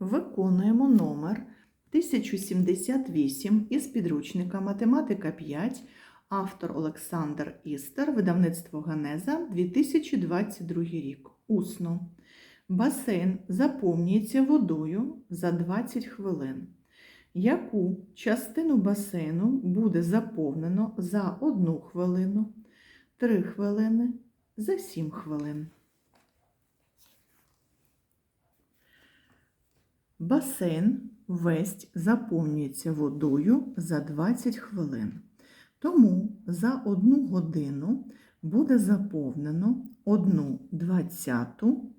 Виконуємо номер 1078 із підручника Математика 5, автор Олександр Істер, видавництво Ганеза, 2022 рік. Усно. Басейн заповнюється водою за 20 хвилин. Яку частину басейну буде заповнено за 1 хвилину, 3 хвилини, за 7 хвилин? Басейн весь заповнюється водою за 20 хвилин. Тому за одну годину буде заповнено 1 двадцяту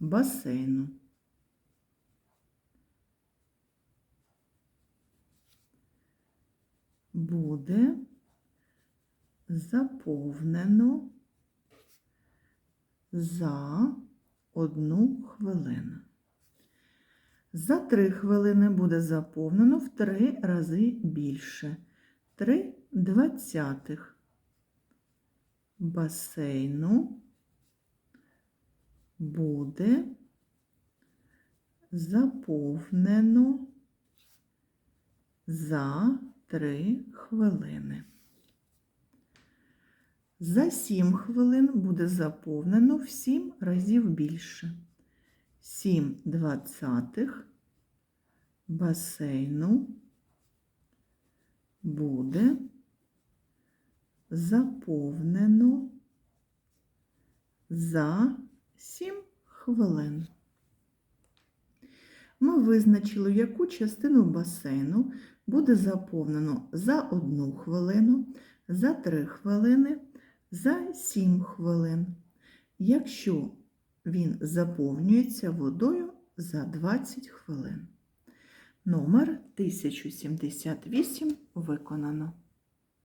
басейну. Буде заповнено за одну хвилину. За три хвилини буде заповнено в три рази більше. Три двадцятих басейну буде заповнено за три хвилини. За 7 хвилин буде заповнено в 7 разів більше. 7 двадцятих басейну буде заповнено за 7 хвилин. Ми визначили, яку частину басейну буде заповнено за 1 хвилину, за 3 хвилини, за 7 хвилин. Якщо він заповнюється водою за 20 хвилин. Номер 1078 виконано.